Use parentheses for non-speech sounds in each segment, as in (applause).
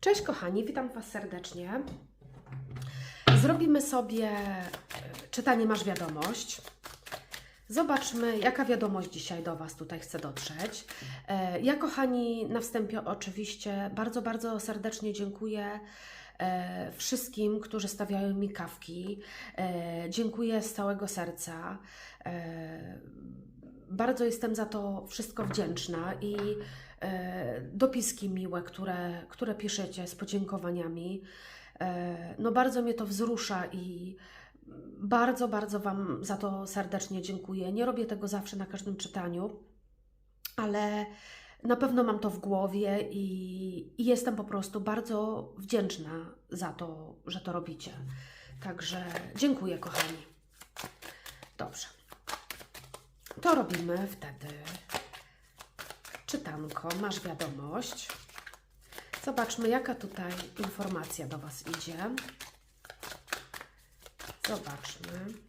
Cześć kochani, witam Was serdecznie. Zrobimy sobie e, czytanie Masz Wiadomość. Zobaczmy, jaka wiadomość dzisiaj do Was tutaj chce dotrzeć. E, Ja, kochani, na wstępie oczywiście bardzo, bardzo serdecznie dziękuję e, wszystkim, którzy stawiają mi kawki. Dziękuję z całego serca. Bardzo jestem za to wszystko wdzięczna i dopiski miłe, które, które piszecie z podziękowaniami. E, No bardzo mnie to wzrusza i bardzo, bardzo Wam za to serdecznie dziękuję. Nie robię tego zawsze na każdym czytaniu, ale na pewno mam to w głowie i, i jestem po prostu bardzo wdzięczna za to, że to robicie. Także dziękuję, kochani. Dobrze. To robimy wtedy czytanko. Masz wiadomość. Zobaczmy, jaka tutaj informacja do Was idzie. Zobaczmy.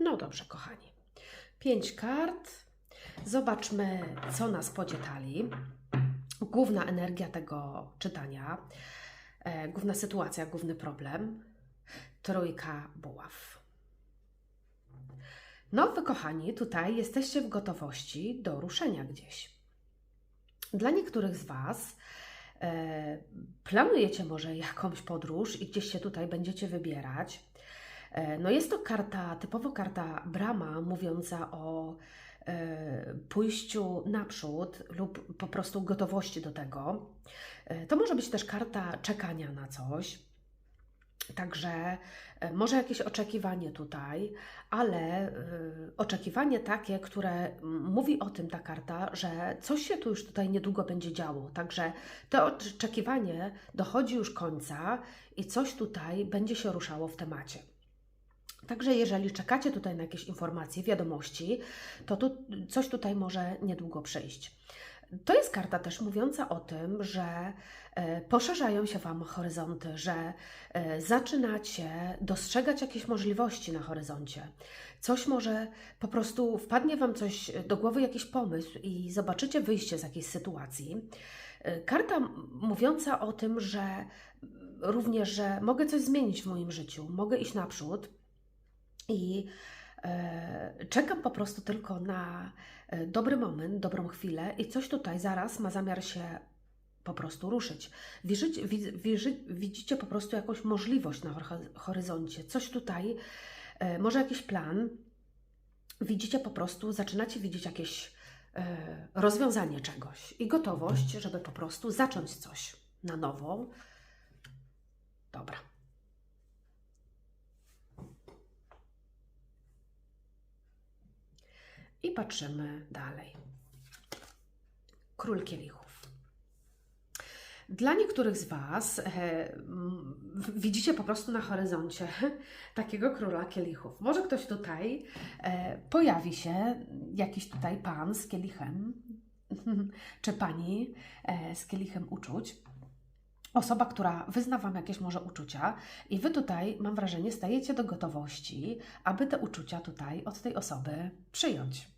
No dobrze, kochani. Pięć kart. Zobaczmy, co nas podzietali. Główna energia tego czytania, e, główna sytuacja, główny problem. Trójka buław. No, wy kochani, tutaj jesteście w gotowości do ruszenia gdzieś. Dla niektórych z Was e, planujecie może jakąś podróż i gdzieś się tutaj będziecie wybierać. E, No jest to karta, typowo karta brama, mówiąca o e, pójściu naprzód lub po prostu gotowości do tego. E, To może być też karta czekania na coś. Także może jakieś oczekiwanie tutaj, ale oczekiwanie takie, które mówi o tym ta karta, że coś się tu już tutaj niedługo będzie działo. Także to oczekiwanie dochodzi już końca i coś tutaj będzie się ruszało w temacie. Także jeżeli czekacie tutaj na jakieś informacje, wiadomości, to tu, coś tutaj może niedługo przyjść. To jest karta też mówiąca o tym, że e, poszerzają się Wam horyzonty, że e, zaczynacie dostrzegać jakieś możliwości na horyzoncie. Coś może po prostu wpadnie Wam coś do głowy, jakiś pomysł i zobaczycie wyjście z jakiejś sytuacji. E, Karta mówiąca o tym, że również, że mogę coś zmienić w moim życiu, mogę iść naprzód, i e, czekam po prostu tylko na e, dobry moment, dobrą chwilę i coś tutaj zaraz ma zamiar się po prostu ruszyć. Widzicie, widzicie, po prostu jakąś możliwość na hor- horyzoncie, coś tutaj, e, może jakiś plan. Widzicie po prostu, zaczynacie widzieć jakieś rozwiązanie czegoś i gotowość, żeby po prostu zacząć coś na nowo. Dobra. I patrzymy dalej. Król kielichów. Dla niektórych z Was e, widzicie po prostu na horyzoncie (laughs) takiego króla kielichów. Może ktoś tutaj e, pojawi się, jakiś tutaj pan z kielichem, (laughs) czy pani e, z kielichem uczuć. Osoba, która wyzna Wam jakieś może uczucia, i Wy tutaj, mam wrażenie, stajecie do gotowości, aby te uczucia tutaj od tej osoby przyjąć.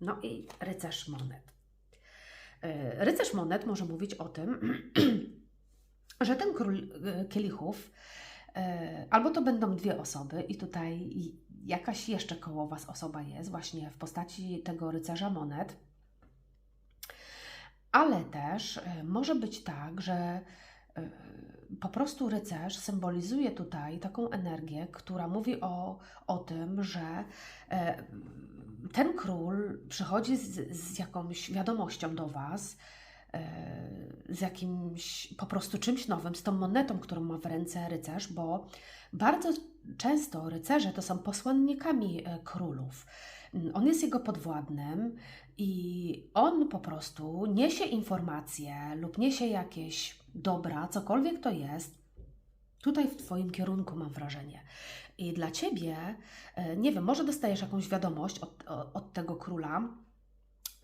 No i rycerz monet. E, Rycerz monet może mówić o tym, (clears throat) że ten król e, kielichów, e, albo to będą dwie osoby, i tutaj jakaś jeszcze koło Was osoba jest, właśnie w postaci tego rycerza monet. Ale też może być tak, że po prostu rycerz symbolizuje tutaj taką energię, która mówi o, o tym, że e, ten król przychodzi z, z jakąś wiadomością do Was, e, z jakimś po prostu czymś nowym, z tą monetą, którą ma w ręce rycerz, bo bardzo często rycerze to są posłannikami e, królów. On jest jego podwładnym i on po prostu niesie informacje lub niesie jakieś dobra, cokolwiek to jest, tutaj w Twoim kierunku mam wrażenie. I dla Ciebie, e, nie wiem, może dostajesz jakąś wiadomość od, od tego króla.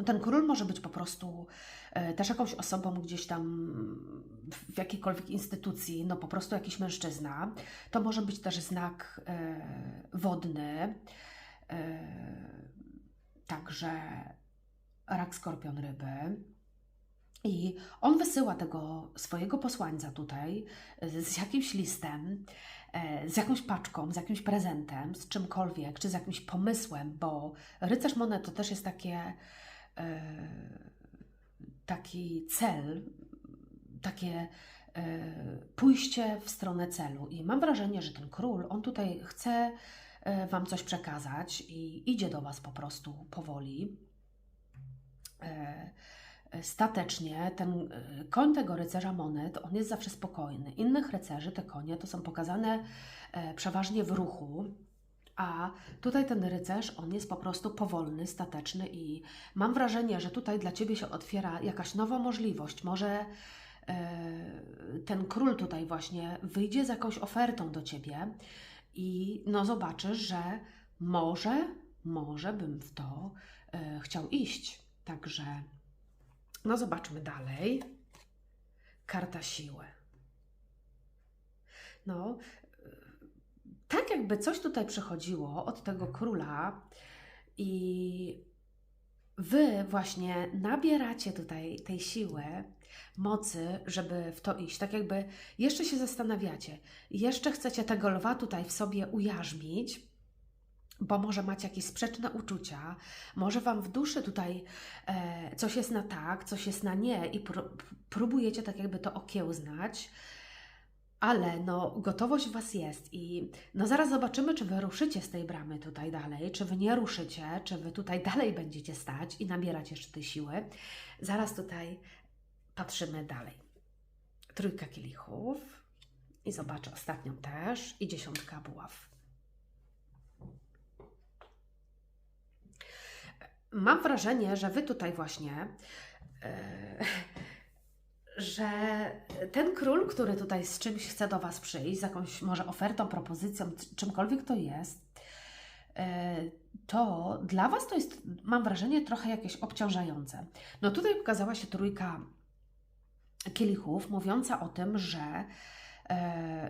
Ten król może być po prostu e, też jakąś osobą gdzieś tam w jakiejkolwiek instytucji, no po prostu jakiś mężczyzna. To może być też znak e, wodny, także rak, skorpion, ryby. I on wysyła tego swojego posłańca tutaj z jakimś listem, e, z jakąś paczką, z jakimś prezentem, z czymkolwiek, czy z jakimś pomysłem, bo rycerz monet to też jest takie, e, taki cel, takie e, pójście w stronę celu. I mam wrażenie, że ten król, on tutaj chce Wam coś przekazać i idzie do Was po prostu powoli statecznie ten e, koń tego rycerza monet, on jest zawsze spokojny. Innych rycerzy, te konie, to są pokazane e, przeważnie w ruchu, a tutaj ten rycerz, on jest po prostu powolny, stateczny i mam wrażenie, że tutaj dla Ciebie się otwiera jakaś nowa możliwość. Może e, ten król tutaj właśnie wyjdzie z jakąś ofertą do Ciebie i no zobaczysz, że może, może bym w to chciał iść. Także no zobaczmy dalej. Karta siły. No, tak jakby coś tutaj przechodziło od tego króla i wy właśnie nabieracie tutaj tej siły, mocy, żeby w to iść. Tak jakby jeszcze się zastanawiacie, jeszcze chcecie tego lwa tutaj w sobie ujarzmić, bo może macie jakieś sprzeczne uczucia, może Wam w duszy tutaj e, coś jest na tak, coś jest na nie i pró próbujecie tak jakby to okiełznać, ale no gotowość w Was jest i no zaraz zobaczymy, czy Wy ruszycie z tej bramy tutaj dalej, czy Wy nie ruszycie, czy Wy tutaj (laughs) dalej będziecie stać i nabierać jeszcze tej siły. Zaraz tutaj patrzymy dalej. Trójka kielichów i zobaczę ostatnią też i dziesiątka buław. Mam wrażenie, że Wy tutaj właśnie, e, (laughs) że ten król, który tutaj z czymś chce do Was przyjść, z jakąś może ofertą, propozycją, czymkolwiek to jest, e, to dla Was to jest, mam wrażenie, trochę jakieś obciążające. No tutaj pokazała się trójka kielichów, mówiąca o tym, że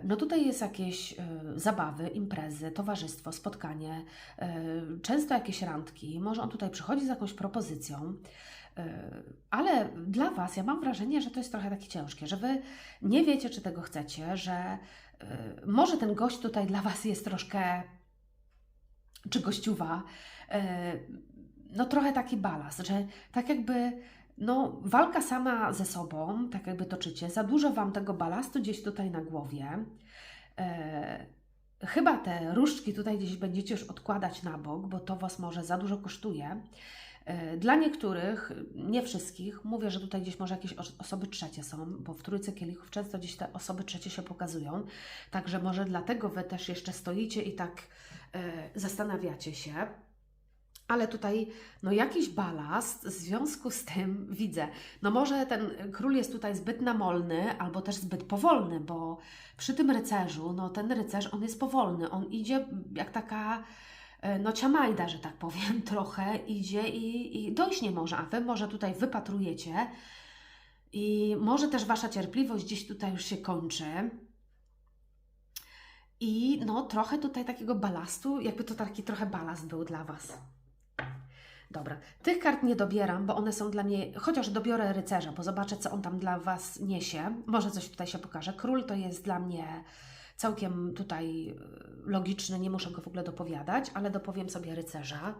no tutaj jest jakieś e, zabawy, imprezy, towarzystwo, spotkanie, e, często jakieś randki. Może on tutaj przychodzi z jakąś propozycją, ale dla Was ja mam wrażenie, że to jest trochę takie ciężkie, że Wy nie wiecie, czy tego chcecie, że może ten gość tutaj dla Was jest troszkę, czy gościuwa, no trochę taki balast, że tak jakby no, walka sama ze sobą, tak jakby toczycie, za dużo Wam tego balastu gdzieś tutaj na głowie. E, chyba te różdżki tutaj gdzieś będziecie już odkładać na bok, bo to Was może za dużo kosztuje. E, dla niektórych, nie wszystkich, mówię, że tutaj gdzieś może jakieś osoby trzecie są, bo w trójce kielichów często gdzieś te osoby trzecie się pokazują. Także może dlatego Wy też jeszcze stoicie i tak e, zastanawiacie się ale tutaj no jakiś balast w związku z tym widzę. No może ten król jest tutaj zbyt namolny albo też zbyt powolny, bo przy tym rycerzu, no ten rycerz on jest powolny, on idzie jak taka e, no ciamajda, że tak powiem, (laughs) trochę idzie i, i dojść nie może, a Wy może tutaj wypatrujecie i może też Wasza cierpliwość gdzieś tutaj już się kończy. I no trochę tutaj takiego balastu, jakby to taki trochę balast był dla Was. Dobra, tych kart nie dobieram, bo one są dla mnie, chociaż dobiorę rycerza, bo zobaczę, co on tam dla Was niesie. Może coś tutaj się pokaże. Król to jest dla mnie całkiem tutaj y, logiczny, nie muszę go w ogóle dopowiadać, ale dopowiem sobie rycerza.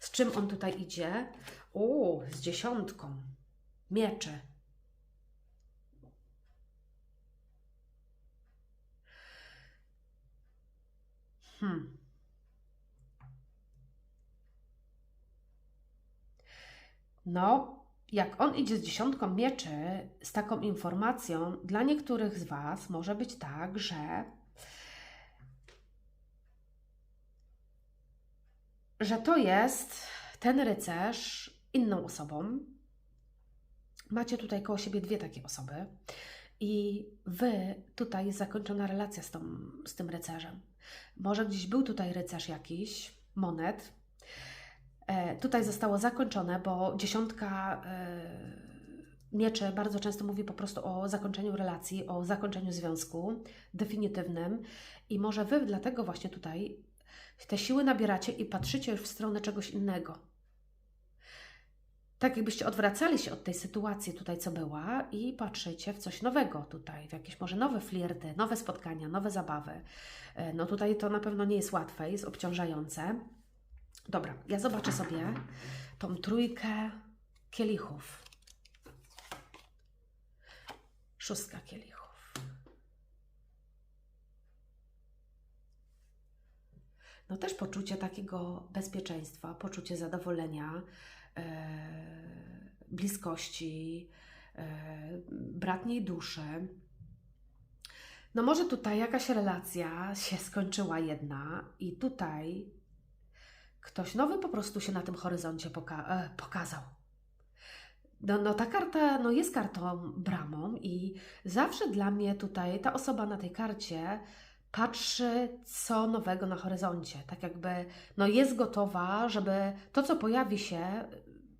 Z czym on tutaj idzie? O, z dziesiątką. Miecze. Hmm. No, jak on idzie z dziesiątką mieczy, z taką informacją, dla niektórych z Was może być tak, że że to jest ten rycerz inną osobą. Macie tutaj koło siebie dwie takie osoby i wy tutaj jest zakończona relacja z, tą, z tym rycerzem. Może gdzieś był tutaj rycerz jakiś, monet. E, tutaj zostało zakończone, bo dziesiątka e, mieczy bardzo często mówi po prostu o zakończeniu relacji, o zakończeniu związku definitywnym i może wy dlatego właśnie tutaj te siły nabieracie i patrzycie już w stronę czegoś innego. Tak jakbyście odwracali się od tej sytuacji tutaj, co była i patrzycie w coś nowego tutaj, w jakieś może nowe flirty, nowe spotkania, nowe zabawy. E, no tutaj to na pewno nie jest łatwe, jest obciążające. Dobra, ja zobaczę sobie tą trójkę kielichów. Szóstka kielichów. No też poczucie takiego bezpieczeństwa, poczucie zadowolenia, e, bliskości, e, bratniej duszy. No może tutaj jakaś relacja się skończyła jedna i tutaj ktoś nowy po prostu się na tym horyzoncie poka e, pokazał. No, no ta karta no jest kartą bramą i zawsze dla mnie tutaj ta osoba na tej karcie patrzy, co nowego na horyzoncie. Tak jakby no jest gotowa, żeby to, co pojawi się,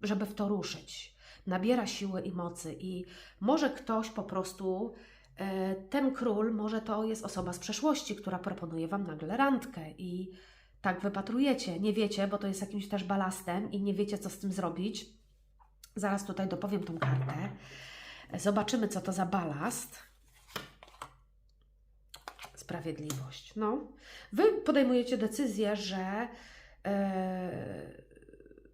żeby w to ruszyć. Nabiera siły i mocy i może ktoś po prostu, e, ten król, może to jest osoba z przeszłości, która proponuje Wam nagle randkę i tak wypatrujecie. Nie wiecie, bo to jest jakimś też balastem i nie wiecie, co z tym zrobić. Zaraz tutaj dopowiem tą kartę. Zobaczymy, co to za balast. Sprawiedliwość. No. Wy podejmujecie decyzję, że, yy,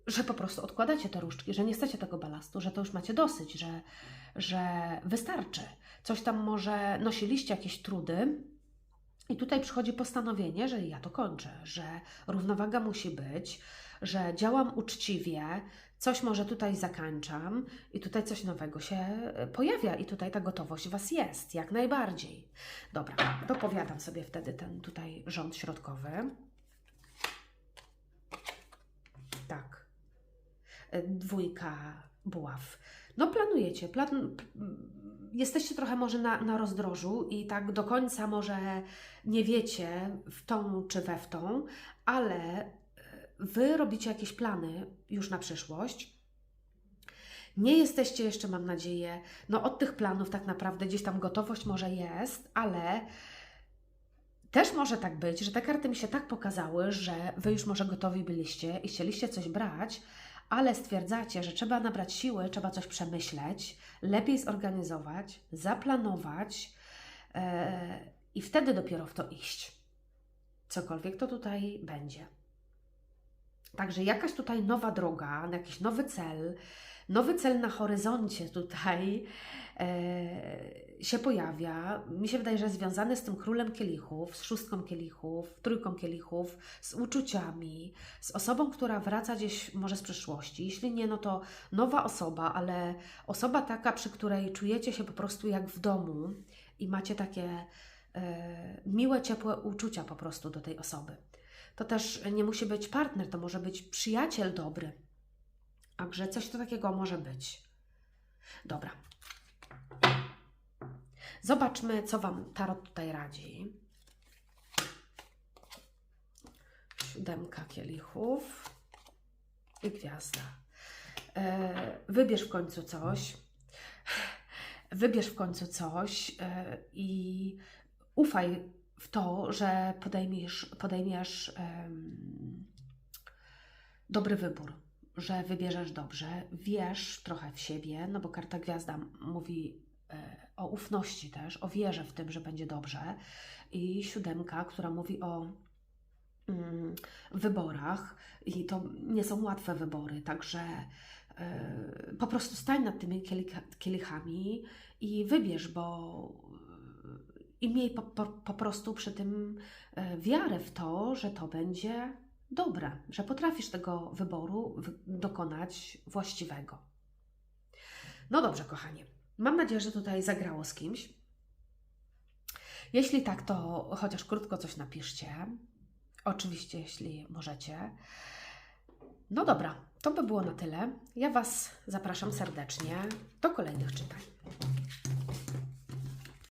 że po prostu odkładacie te różdżki, że nie chcecie tego balastu, że to już macie dosyć, że, że wystarczy. Coś tam może nosiliście jakieś trudy, i tutaj przychodzi postanowienie, że ja to kończę, że równowaga musi być, że działam uczciwie, coś może tutaj zakończam i tutaj coś nowego się e, pojawia i tutaj ta gotowość Was jest, jak najbardziej. Dobra, dopowiadam sobie wtedy ten tutaj rząd środkowy. Tak. E, dwójka buław. No planujecie, plan, jesteście trochę może na, na rozdrożu i tak do końca może nie wiecie w tą czy we w tą, ale e, Wy robicie jakieś plany już na przyszłość. Nie jesteście jeszcze, mam nadzieję, no od tych planów tak naprawdę gdzieś tam gotowość może jest, ale też może tak być, że te karty mi się tak pokazały, że Wy już może gotowi byliście i chcieliście coś brać, ale stwierdzacie, że trzeba nabrać siły, trzeba coś przemyśleć, lepiej zorganizować, zaplanować yy, i wtedy dopiero w to iść. Cokolwiek to tutaj będzie. Także jakaś tutaj nowa droga, jakiś nowy cel, nowy cel na horyzoncie tutaj e, się pojawia. Mi się wydaje, że związany z tym królem kielichów, z szóstką kielichów, trójką kielichów, z uczuciami, z osobą, która wraca gdzieś może z przyszłości. Jeśli nie, no to nowa osoba, ale osoba taka, przy której czujecie się po prostu jak w domu i macie takie e, miłe, ciepłe uczucia po prostu do tej osoby. To też nie musi być partner, to może być przyjaciel dobry Także coś to takiego może być. Dobra. Zobaczmy, co Wam Tarot tutaj radzi. Siódemka kielichów i gwiazda. E, wybierz w końcu coś. Wybierz w końcu coś e, i ufaj w to, że podejmiesz, podejmiesz um, dobry wybór że wybierzesz dobrze, wiesz trochę w siebie, no bo karta gwiazda mówi e, o ufności też, o wierze w tym, że będzie dobrze. I siódemka, która mówi o mm, wyborach, i to nie są łatwe wybory, także y, po prostu stań nad tymi kielichami i wybierz, bo i miej po, po, po prostu przy tym y, wiarę w to, że to będzie dobre, że potrafisz tego wyboru dokonać właściwego. No dobrze, kochani. Mam nadzieję, że tutaj zagrało z kimś. Jeśli tak, to chociaż krótko coś napiszcie. Oczywiście, jeśli możecie. No dobra, to by było na tyle. Ja Was zapraszam serdecznie do kolejnych czytań.